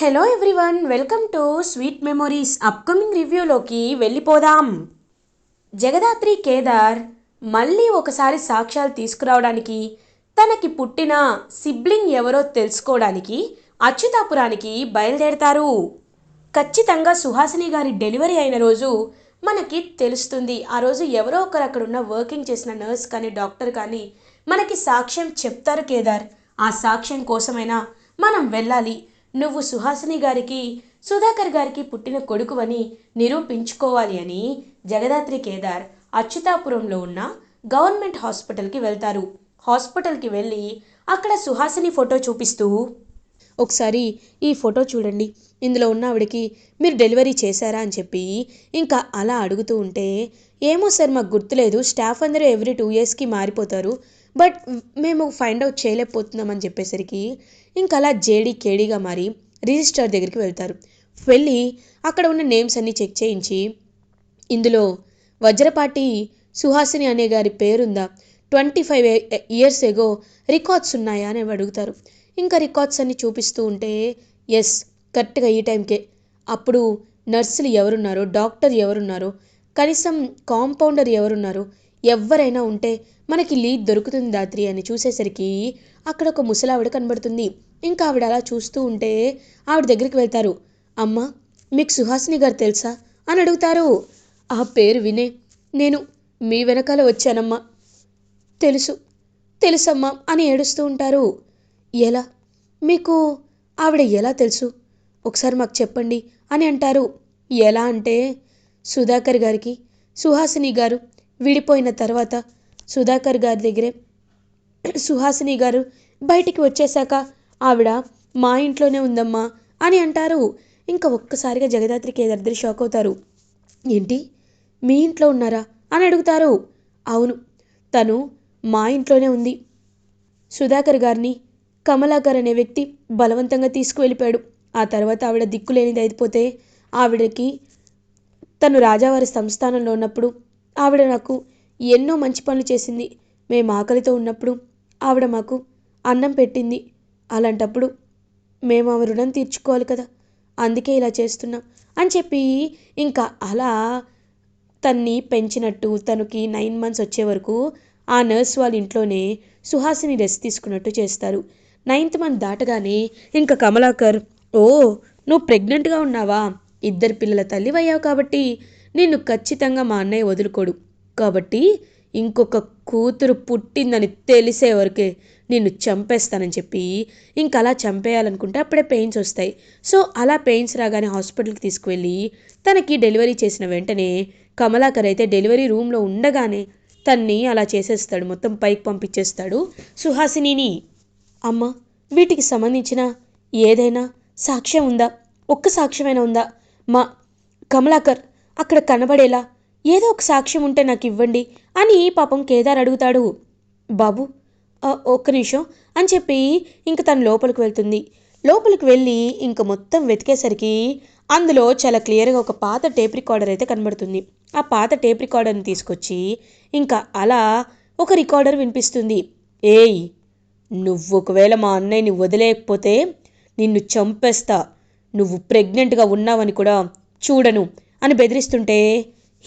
Hello everyone welcome to sweet memories upcoming రివ్యూలోకి వెళ్ళిపోదాం. జగదాత్రి కేదార్ మళ్ళీ ఒకసారి సాక్ష్యాలు తీసుకురావడానికి తనకి పుట్టిన సిబ్లింగ్ ఎవరో తెలుసుకోవడానికి అచ్యుతాపురానికి బయలుదేరతారు. ఖచ్చితంగా సుహాసిని గారి డెలివరీ అయిన రోజు మనకి తెలుస్తుంది. ఆ రోజు ఎవరో ఒకరు అక్కడున్న వర్కింగ్ చేసిన నర్స్ కానీ డాక్టర్ కానీ మనకి సాక్ష్యం చెప్తారు కేదార్. ఆ సాక్ష్యం కోసమైనా మనం వెళ్ళాలి. నువ్వు సుహాసిని గారికి సుధాకర్ గారికి పుట్టిన కొడుకువని నిరూపించుకోవాలి అని జగదాత్రి కేదార్ అచ్యుతాపురంలో ఉన్న గవర్నమెంట్ హాస్పిటల్కి వెళ్తారు. హాస్పిటల్కి వెళ్ళి అక్కడ సుహాసిని ఫోటో చూపిస్తూ ఒకసారి ఈ ఫోటో చూడండి. ఇందులో ఉన్న ఆవిడకి మీరు డెలివరీ చేశారా? అని చెప్పి ఇంకా అలా అడుగుతూ ఉంటే ఏమో సార్ మాకు గుర్తులేదు. స్టాఫ్ అందరూ ఎవ్రీ టూ ఇయర్స్కి మారిపోతారు. బట్ మేము ఫైండ్ అవుట్ చేయలేకపోతున్నామని చెప్పేసరికి ఇంకా అలా జేడీ కేడీగా మారి రిజిస్టర్ దగ్గరికి వెళ్తారు. వెళ్ళి అక్కడ ఉన్న నేమ్స్ అన్నీ చెక్ చేయించి ఇందులో వజ్రపాటి సుహాసిని అనే గారి పేరుందా? Twenty five years ago records ఉన్నాయా? అని అడుగుతారు. ఇంకా రికార్డ్స్ అన్ని చూపిస్తూ ఉంటే ఎస్ కరెక్ట్గా ఈ టైంకే. అప్పుడు నర్సులు ఎవరున్నారు డాక్టర్ ఎవరున్నారు కనీసం కాంపౌండర్ ఎవరున్నారు ఎవరైనా ఉంటే మనకి లీడ్ దొరుకుతుంది దాత్రి అని చూసేసరికి అక్కడ ఒక ముసలావిడ కనబడుతుంది. ఇంకా ఆవిడ అలా చూస్తూ ఉంటే ఆవిడ దగ్గరికి వెళ్తారు. అమ్మ మీకు సుహాసిని గారు తెలుసా అని అడుగుతారు. ఆ పేరు వినే నేను మీ వెనకాల వచ్చానమ్మా. తెలుసు తెలుసమ్మా అని ఏడుస్తూ ఉంటారు. ఎలా? మీకు ఆవిడ ఎలా తెలుసు? ఒకసారి మాకు చెప్పండి అని అంటారు. ఎలా అంటే సుధాకర్ గారికి సుహాసిని గారు విడిపోయిన తర్వాత సుధాకర్ గారి దగ్గరే సుహాసిని గారు బయటికి వచ్చేశాక ఆవిడ మా ఇంట్లోనే ఉందమ్మా అని అంటారు. ఇంకా ఒక్కసారిగా జగదాత్రి కేదాద్రి షాక్ అవుతారు. ఏంటి? మీ ఇంట్లో ఉన్నారా? అని అడుగుతారు. అవును తను మా ఇంట్లోనే ఉంది. సుధాకర్ గారిని కమలాకర్ అనే వ్యక్తి బలవంతంగా తీసుకువెళ్ళిపోయాడు. ఆ తర్వాత ఆవిడ దిక్కులేనిది అయిపోతే ఆవిడకి తను రాజావారి సంస్థానంలో ఉన్నప్పుడు ఆవిడ నాకు ఎన్నో మంచి పనులు చేసింది. మేము ఆకలితో ఉన్నప్పుడు ఆవిడ మాకు అన్నం పెట్టింది. అలాంటప్పుడు మేము ఆమె రుణం తీర్చుకోవాలి కదా అందుకే ఇలా చేస్తున్నాం అని చెప్పి ఇంకా అలా తన్ని పెంచినట్టు తనకి నైన్ మంత్స్ వచ్చే వరకు ఆ నర్స్ వాళ్ళ ఇంట్లోనే సుహాసిని రెస్ట్ తీసుకున్నట్టు చేస్తారు. నైన్త్ మంత్ దాటగానే ఇంకా కమలాకర్ ఓ నువ్వు ప్రెగ్నెంట్గా ఉన్నావా? ఇద్దరు పిల్లల తల్లివయ్యావు కాబట్టి నిన్ను ఖచ్చితంగా మా అన్నయ్య వదులుకోడు. కాబట్టి ఇంకొక కూతురు పుట్టిందని తెలిసే వరకే నిన్ను చంపేస్తానని చెప్పి ఇంకా అలా చంపేయాలనుకుంటే అప్పుడే పెయిన్స్ వస్తాయి. సో అలా పెయిన్స్ రాగానే హాస్పిటల్కి తీసుకువెళ్ళి తనకి డెలివరీ చేసిన వెంటనే కమలాకర్ అయితే డెలివరీ రూమ్లో ఉండగానే తన్ని అలా చేసేస్తాడు. మొత్తం పైకి పంపించేస్తాడు. సుహాసినిని అమ్మ వీటికి సంబంధించిన ఏదైనా సాక్ష్యం ఉందా? ఒక్క సాక్ష్యమైనా ఉందా? మా కమలాకర్ అక్కడ కనబడేలా ఏదో ఒక సాక్ష్యం ఉంటే నాకు ఇవ్వండి అని పాపం కేదార్ అడుగుతాడు. బాబు ఒక్క నిమిషం అని చెప్పి ఇంక తను లోపలికి వెళ్తుంది. లోపలికి వెళ్ళి ఇంక మొత్తం వెతికేసరికి అందులో చాలా క్లియర్గా ఒక పాత టేప్ రికార్డర్ అయితే కనబడుతుంది. ఆ పాత టేప్ రికార్డర్ని తీసుకొచ్చి ఇంకా అలా ఒక రికార్డర్ వినిపిస్తుంది. ఏయ్! నువ్వు ఒకవేళ మా అన్నయ్యని వదిలేయకపోతే నిన్ను చంపేస్తా. నువ్వు ప్రెగ్నెంట్గా ఉన్నావని కూడా చూడను అని బెదిరిస్తుంటే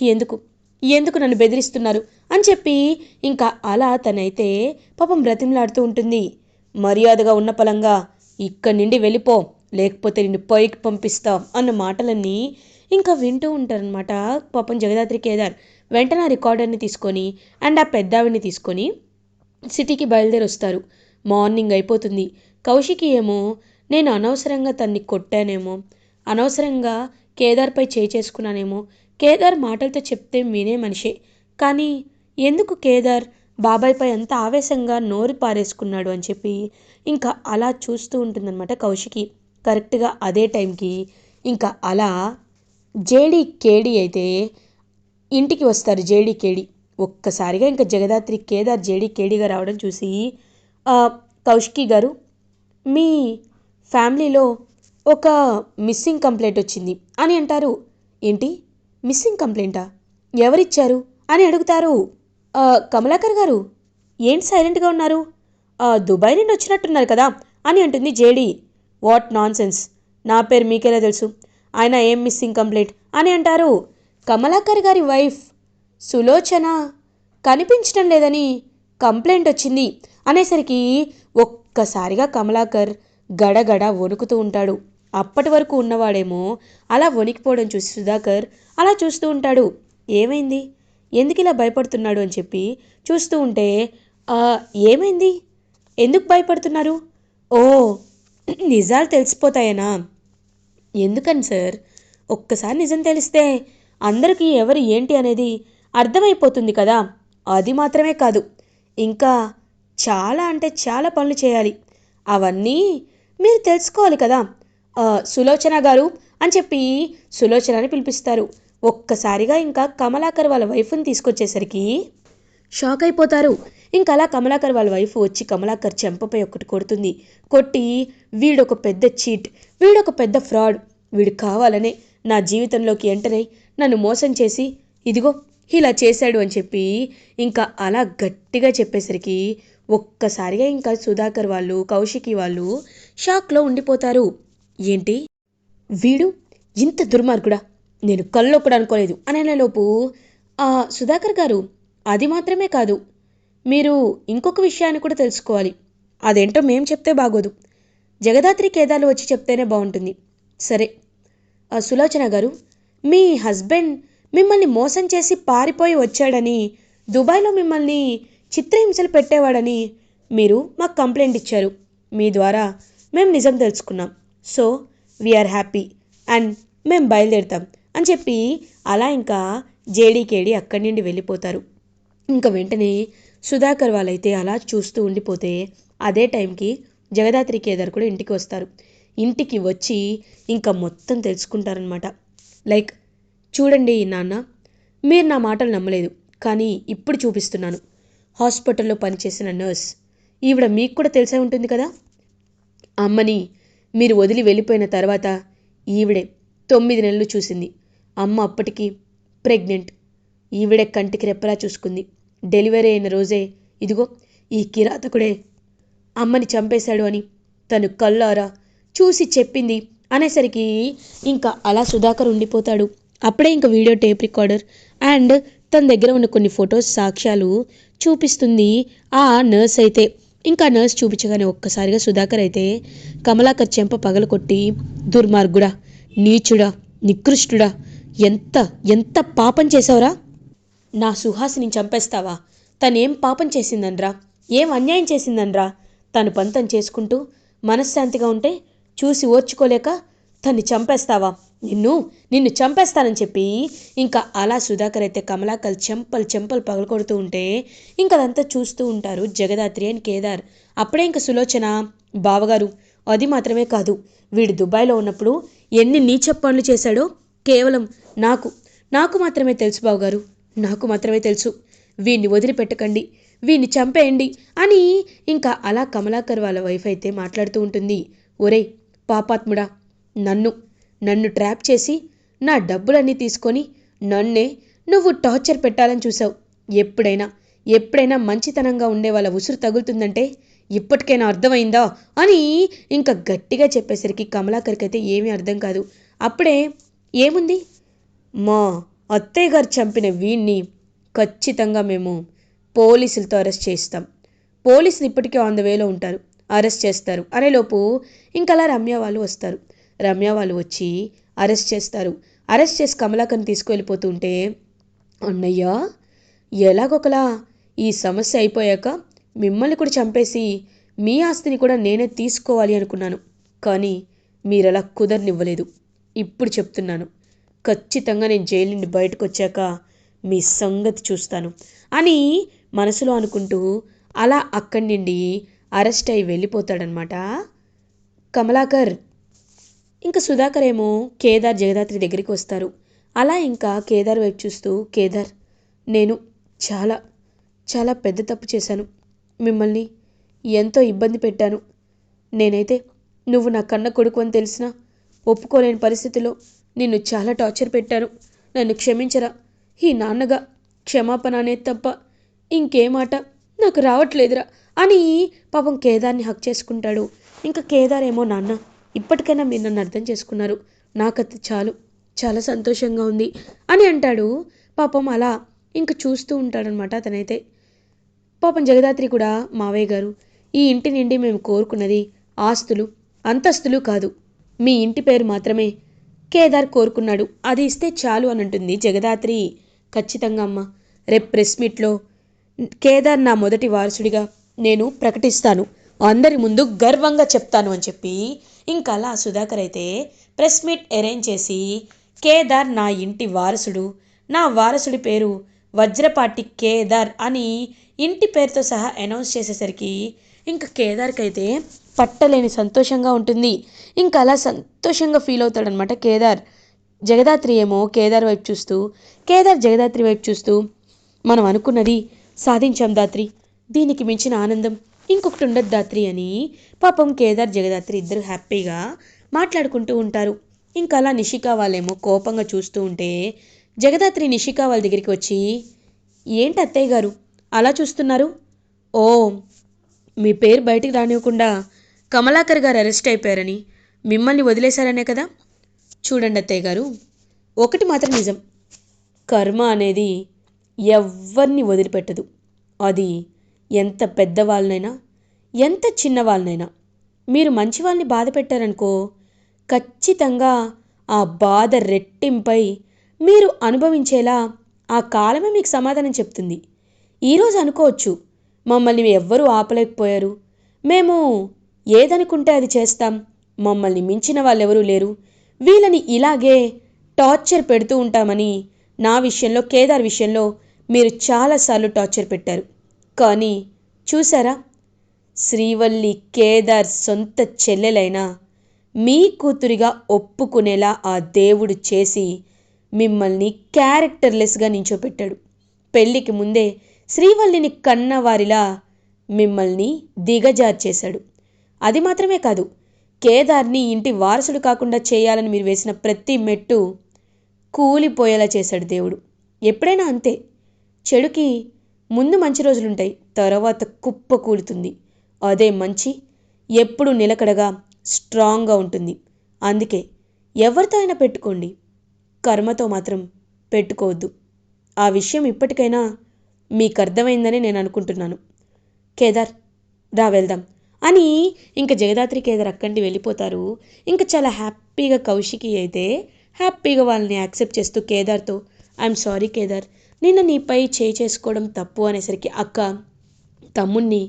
ఎందుకు? ఎందుకు నన్ను బెదిరిస్తున్నారు? అని చెప్పి ఇంకా అలా తనైతే పాపం బ్రతిమలాడుతూ ఉంటుంది. మర్యాదగా ఉన్న పలంగా ఇక్కడి నుండి వెళ్ళిపో లేకపోతే నిన్ను పైకి పంపిస్తా అన్న మాటలన్నీ ఇంకా వింటూ ఉంటారనమాట పాపం జగదాత్రి కేదార్. వెంటనే ఆ రికార్డర్ని తీసుకొని అండ్ ఆ పెద్దావిని తీసుకొని సిటీకి బయలుదేరి వస్తారు మార్నింగ్ అయిపోతుంది. కౌశికి ఏమో నేను అనవసరంగా తన్ని కొట్టానేమో అనవసరంగా కేదార్పై చేయి చేసుకున్నానేమో కేదార్ మాటలతో చెప్తే మీనే మనిషే. కానీ ఎందుకు కేదార్ బాబాయ్పై అంత ఆవేశంగా నోరు పారేసుకున్నాడు అని చెప్పి ఇంకా అలా చూస్తూ ఉంటుందన్నమాట కౌశికి. కరెక్ట్గా అదే టైంకి ఇంకా అలా జేడీ కేడీ అయితే ఇంటికి వస్తారు జేడీ కేడీ. ఒక్కసారిగా ఇంకా జగదాత్రి కేదార్ జేడీ కేడీగా రావడం చూసి కౌశికి గారు మీ ఫ్యామిలీలో ఒక మిస్సింగ్ కంప్లైంట్ వచ్చింది అని అంటారు. ఏంటి? మిస్సింగ్ కంప్లైంటా? ఎవరిచ్చారు అని అడుగుతారు. కమలాకర్ గారు ఏంటి సైలెంట్గా ఉన్నారు? దుబాయ్ నుండి వచ్చినట్టున్నారు కదా అని అంటుంది జేడీ. వాట్ నాన్ సెన్స్ నా పేరు మీకెలా తెలుసు? ఆయన ఏం మిస్సింగ్ కంప్లైంట్ అని అంటారు. కమలాకర్ గారి వైఫ్ సులోచన కనిపించడం లేదని కంప్లైంట్ వచ్చింది. అనేసరికి ఒక్కసారిగా కమలాకర్ గడగడ వణుకుతూ ఉంటాడు. అప్పటి వరకు ఉన్నవాడేమో అలా వణికిపోవడం చూసి సుధాకర్ అలా చూస్తూ ఉంటాడు. ఏమైంది? ఎందుకు ఇలా భయపడుతున్నాడు అని చెప్పి చూస్తూ ఉంటే ఏమైంది? ఎందుకు భయపడుతున్నారు? ఓ నిజాలు తెలిసిపోతాయనా? ఎందుకని సార్? ఒక్కసారి నిజం తెలిస్తే అందరికీ ఎవరు ఏంటి అనేది అర్థమైపోతుంది కదా. అది మాత్రమే కాదు. ఇంకా చాలా అంటే చాలా పనులు చేయాలి. అవన్నీ మీరు తెలుసుకోవాలి కదా. సులోచన గారు అని చెప్పి సులోచనని పిలిపిస్తారు. ఒక్కసారిగా ఇంకా కమలాకర్ వాళ్ళ వైఫ్ని తీసుకొచ్చేసరికి షాక్ అయిపోతారు. ఇంకా అలా కమలాకర్ వాళ్ళ వైఫ్ వచ్చి కమలాకర్ చెంపపై ఒకటి కొడుతుంది. కొట్టి వీడొక పెద్ద చీట్ వీడొక పెద్ద ఫ్రాడ్ వీడు కావాలనే నా జీవితంలోకి ఎంటరై నన్ను మోసం చేసి ఇదిగో ఇలా చేశాడు అని చెప్పి ఇంకా అలా గట్టిగా చెప్పేసరికి ఒక్కసారిగా ఇంకా సుధాకర్ వాళ్ళు కౌశికి వాళ్ళు షాక్లో ఉండిపోతారు. ఏంటి? వీడు ఇంత దుర్మార్గుడా? నేను కల్లో కూడా అనుకోలేదు. అనేలోపు ఆ సుధాకర్ గారు అది మాత్రమే కాదు మీరు ఇంకొక విషయాన్ని కూడా తెలుసుకోవాలి. అదేంటో మేం చెప్తే బాగోదు. జగదాత్రి కేదాలు వచ్చి చెప్తేనే బాగుంటుంది. సరే ఆ సులోచన గారు మీ హస్బెండ్ మిమ్మల్ని మోసం చేసి పారిపోయి వచ్చాడని దుబాయ్లో మిమ్మల్ని చిత్రహింసలు పెట్టేవాడని మీరు మాకు కంప్లైంట్ ఇచ్చారు. మీ ద్వారా మేము నిజం తెలుసుకున్నాం. సో వీఆర్ హ్యాపీ అండ్ మేము బయలుదేరుతాం అని చెప్పి అలా ఇంకా జేడీకేడి అక్కడి నుండి వెళ్ళిపోతారు. ఇంకా వెంటనే సుధాకర్ వాళ్ళైతే అలా చూస్తూ ఉండిపోతే అదే టైంకి జగదాత్రి కేదార్ కూడా ఇంటికి వస్తారు. ఇంటికి వచ్చి ఇంకా మొత్తం తెలుసుకుంటారనమాట లైక్ చూడండి నాన్న మీరు నా మాటలు నమ్మలేదు కానీ ఇప్పుడు చూపిస్తున్నాను. హాస్పిటల్లో పనిచేసిన నర్స్. ఈవిడ మీకు కూడా తెలిసే ఉంటుంది కదా? అమ్మని మీరు వదిలి వెళ్ళిపోయిన తర్వాత ఈవిడే తొమ్మిది నెలలు చూసింది. అమ్మ అప్పటికి ప్రెగ్నెంట్. ఈవిడే కంటికి రెప్పలా చూసుకుంది. డెలివరీ అయిన రోజే ఇదిగో ఈ కిరాతకుడే అమ్మని చంపేశాడు అని తను కల్లారా చూసి చెప్పింది. అనేసరికి ఇంకా అలా సుధాకర్ ఉండిపోతాడు. అప్పుడే ఇంకా వీడియో టేప్ రికార్డర్ అండ్ తన దగ్గర ఉన్న కొన్ని ఫొటోస్ సాక్ష్యాలు చూపిస్తుంది ఆ నర్స్ అయితే. ఇంకా నర్స్ చూపించగానే ఒక్కసారిగా సుధాకర్ అయితే కమలాకర్ చెంప పగలకొట్టి దుర్మార్గుడా నీచుడా నికృష్టుడా ఎంత ఎంత పాపం చేసావురా నా సుహాసిని చంపేస్తావా? తనేం పాపం చేసిందనరా? ఏం అన్యాయం చేసిందనరా? తను పంతం చేసుకుంటూ మనశ్శాంతిగా ఉంటే చూసి ఓర్చుకోలేక తన్ని చంపేస్తావా? నిన్ను నిన్ను చంపేస్తానని చెప్పి ఇంకా అలా సుధాకర్ అయితే కమలాకర్ చెంపలు చెంపలు పగలకొడుతూ ఉంటే ఇంకా అదంతా చూస్తూ ఉంటారు జగదాత్రి అండ్ కేదార్. అప్పుడే ఇంకా సులోచన బావగారు అది మాత్రమే కాదు వీడు దుబాయ్లో ఉన్నప్పుడు ఎన్ని నీచ పనులు చేశాడో కేవలం నాకు నాకు మాత్రమే తెలుసు బావగారు నాకు మాత్రమే తెలుసు. వీడిని వదిలిపెట్టకండి వీడిని చంపేయండి అని ఇంకా అలా కమలాకర్ వాళ్ళ వైఫ్ అయితే మాట్లాడుతూ ఉంటుంది. ఒరేయ్ పాపాత్ముడా నన్ను నన్ను ట్రాప్ చేసి నా డబ్బులన్నీ తీసుకొని నన్నే నువ్వు టార్చర్ పెట్టాలని చూసావు. ఎప్పుడైనా ఎప్పుడైనా మంచితనంగా ఉండే వాళ్ళ ఉసురు తగులుతుందంటే ఇప్పటికైనా అర్థమైందా అని ఇంకా గట్టిగా చెప్పేసరికి కమలాకర్కి అయితే ఏమీ అర్థం కాదు. అప్పుడే ఏముంది? మా అత్తయ్య గారు చంపిన వీణ్ణి ఖచ్చితంగా మేము పోలీసులతో అరెస్ట్ చేస్తాం పోలీసులు ఇప్పటికే ఆన్ ద వేలో ఉంటారు. అరెస్ట్ చేస్తారు. అనేలోపు ఇంకలా రమ్య వాళ్ళు వస్తారు. రమ్య వాళ్ళు వచ్చి అరెస్ట్ చేస్తారు. అరెస్ట్ చేసి కమలాకర్ని తీసుకువెళ్ళిపోతుంటే అన్నయ్య ఎలాగొకలా? ఈ సమస్య అయిపోయాక మిమ్మల్ని కూడా చంపేసి మీ ఆస్తిని కూడా నేనే తీసుకోవాలి అనుకున్నాను. కానీ మీరు అలా కుదరనివ్వలేదు. ఇప్పుడు చెప్తున్నాను. ఖచ్చితంగా నేను జైలు నుండి బయటకు వచ్చాక మీ సంగతి చూస్తాను అని మనసులో అనుకుంటూ అలా అక్కడి నుండి అరెస్ట్ అయి వెళ్ళిపోతాడనమాట కమలాకర్. ఇంకా సుధాకర్ ఏమో కేదార్ జగదాత్రి దగ్గరికి వస్తారు. అలా ఇంకా కేదార్ వైపు చూస్తూ కేదార్ నేను చాలా చాలా పెద్ద తప్పు చేశాను. మిమ్మల్ని ఎంతో ఇబ్బంది పెట్టాను. నేనైతే నువ్వు నా కన్న కొడుకు అని తెలిసినా ఒప్పుకోలేని పరిస్థితిలో నిన్ను చాలా టార్చర్ పెట్టాను. నన్ను క్షమించరా. ఈ నాన్నగా క్షమాపణ అనేది తప్ప ఇంకే మాట నాకు రావట్లేదురా అని పాపం కేదార్ని హక్ చేసుకుంటాడు. ఇంకా కేదార్ ఏమో నాన్న ఇప్పటికైనా మీరు నన్ను అర్థం చేసుకున్నారు. నాకది చాలు. చాలా సంతోషంగా ఉంది. అని అంటాడు. పాపం అలా ఇంక చూస్తూ ఉంటాడనమాట అతనైతే. పాపం జగదాత్రి కూడా మావయ్య గారు ఈ ఇంటి నుండి మేము కోరుకున్నది ఆస్తులు. అంతస్తులు కాదు. మీ ఇంటి పేరు మాత్రమే కేదార్ కోరుకున్నాడు. అది ఇస్తే చాలు అని అంటుంది జగదాత్రి. ఖచ్చితంగా అమ్మ. రేపు ప్రెస్ మీట్లో కేదార్ నా మొదటి వారసుడిగా నేను ప్రకటిస్తాను. అందరి ముందు గర్వంగా చెప్తాను అని చెప్పి ఇంకా అలా సుధాకర్ అయితే ప్రెస్ మీట్ అరేంజ్ చేసి కేదార్ నా ఇంటి వారసుడు. నా వారసుడి పేరు వజ్రపాటి కేదార్ అని ఇంటి పేరుతో సహా అనౌన్స్ చేసేసరికి ఇంకా కేదార్కి అయితే పట్టలేని సంతోషంగా ఉంటుంది. ఇంకా అలా సంతోషంగా ఫీల్ అవుతాడనమాట కేదార్. జగదాత్రి ఏమో కేదార్ వైపు చూస్తూ కేదార్ జగదాత్రి వైపు చూస్తూ మనం అనుకున్నది సాధించాం దాత్రి. దీనికి మించిన ఆనందం ఇంకొకటి ఉండదు దాత్రి అని పాపం కేదార్ జగదాత్రి ఇద్దరు హ్యాపీగా మాట్లాడుకుంటూ ఉంటారు. ఇంకా అలా నిషికా వాళ్ళేమో కోపంగా చూస్తూ ఉంటే జగదాత్రి నిషికా వాళ్ళ దగ్గరికి వచ్చి ఏంటి అత్తయ్య గారు? అలా చూస్తున్నారు? ఓ మీ పేరు బయటికి రానివ్వకుండా కమలాకర్ గారు అరెస్ట్ అయిపోయారని మిమ్మల్ని వదిలేశారనే కదా? చూడండి అత్తయ్య గారు ఒకటి మాత్రం నిజం. కర్మ అనేది ఎవ్వరిని వదిలిపెట్టదు. అది ఎంత పెద్దవాళ్ళనైనా ఎంత చిన్నవాళ్ళనైనా. మీరు మంచి వాళ్ళని బాధ పెట్టారనుకో ఖచ్చితంగా ఆ బాధ రెట్టింపై మీరు అనుభవించేలా ఆ కాలమే మీకు సమాధానం చెప్తుంది. ఈరోజు అనుకోవచ్చు మమ్మల్ని ఎవ్వరూ ఆపలేకపోయారు. మేము ఏదనుకుంటే అది చేస్తాం. మమ్మల్ని మించిన వాళ్ళెవరూ లేరు. వీళ్ళని ఇలాగే టార్చర్ పెడుతూ ఉంటామని నా విషయంలో కేదార్ విషయంలో మీరు చాలాసార్లు టార్చర్ పెట్టారు. కానీ చూసారా శ్రీవల్లి కేదార్ సొంత చెల్లెలైనా మీ కూతురిగా ఒప్పుకునేలా ఆ దేవుడు చేసి మిమ్మల్ని క్యారెక్టర్లెస్గా నించోపెట్టాడు. పెళ్ళికి ముందే శ్రీవల్లిని కన్నవారిలా మిమ్మల్ని దిగజార్చేశాడు. అది మాత్రమే కాదు కేదార్ని ఇంటి వారసుడు కాకుండా చేయాలని మీరు వేసిన ప్రతి మెట్టు కూలిపోయేలా చేశాడు దేవుడు. ఎప్పుడైనా అంతే. చెడుకి ముందు మంచి రోజులుంటాయి తర్వాత కుప్ప కూలుతుంది. అదే మంచి ఎప్పుడు నిలకడగా స్ట్రాంగ్గా ఉంటుంది. అందుకే ఎవరితో అయినా పెట్టుకోండి. కర్మతో మాత్రం పెట్టుకోవద్దు. ఆ విషయం ఇప్పటికైనా మీకు అర్థమైందని నేను అనుకుంటున్నాను. కేదార్ రా వెళ్దాం. అని ఇంకా జగదాత్రి కేదార్ అక్కండి వెళ్ళిపోతారు. ఇంకా చాలా హ్యాపీగా కౌశికి అయితే హ్యాపీగా వాళ్ళని యాక్సెప్ట్ చేస్తూ కేదార్తో ఐఎమ్ సారీ కేదార్ నిన్న నీపై చేయి చేసుకోవడం తప్పు అనేసరికి అక్క తమ్ముణ్ణి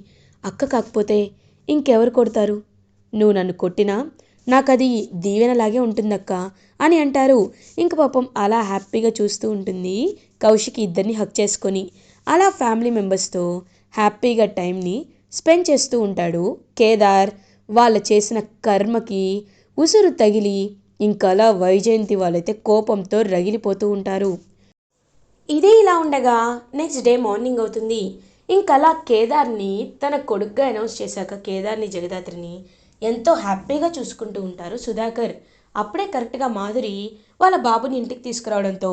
అక్క కాకపోతే ఇంకెవరు కొడతారు? నువ్వు నన్ను కొట్టినా? నాకు అది దీవెనలాగే ఉంటుందక్క అని అంటారు. ఇంక పాపం అలా హ్యాపీగా చూస్తూ ఉంటుంది కౌశికి ఇద్దరిని హక్ చేసుకొని. అలా ఫ్యామిలీ మెంబర్స్తో హ్యాపీగా టైంని స్పెండ్ చేస్తూ ఉంటాడు కేదార్. వాళ్ళు చేసిన కర్మకి ఉసురు తగిలి ఇంకలా వైజయంతి వాళ్ళైతే కోపంతో రగిలిపోతూ ఉంటారు. ఇదే ఇలా ఉండగా నెక్స్ట్ డే మార్నింగ్ అవుతుంది. ఇంకలా కేదార్ని తన కొడుకుగా అనౌన్స్ చేశాక కేదార్ని జగదాత్రిని ఎంతో హ్యాపీగా చూసుకుంటూ ఉంటారు సుధాకర్. అప్పుడే కరెక్ట్గా మాధురి వాళ్ళ బాబుని ఇంటికి తీసుకురావడంతో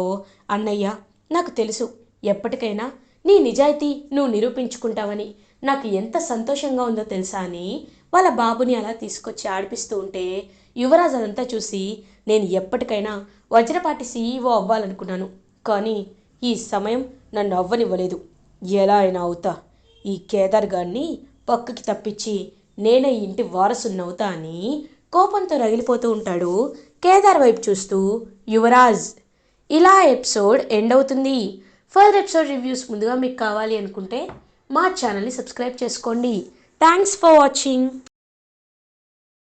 అన్నయ్య నాకు తెలుసు. ఎప్పటికైనా నీ నిజాయితీ నువ్వు నిరూపించుకుంటావని నాకు ఎంత సంతోషంగా ఉందో తెలుసా అని వాళ్ళ బాబుని అలా తీసుకొచ్చి ఆడిపిస్తూ ఉంటే యువరాజ్ అదంతా చూసి నేను ఎప్పటికైనా వజ్రపాటి సీఈఓ అవ్వాలనుకున్నాను. కానీ ఈ సమయం నన్ను అవ్వనివ్వలేదు ఎలా అయినా అవుతా. ఈ కేదార్ గారిని పక్కకి తప్పించి నేనే ఇంటి వారసున్నవుతా అని కోపంతో రగిలిపోతూ ఉంటాడు. కేదార్ వైపు చూస్తూ యువరాజ్ ఇలా ఎపిసోడ్ ఎండ్ అవుతుంది. ఫర్దర్ ఎపిసోడ్ రివ్యూస్ ముందుగా మీకు కావాలి అనుకుంటే మా ఛానల్ని సబ్స్క్రైబ్ చేసుకోండి. Thanks for watching.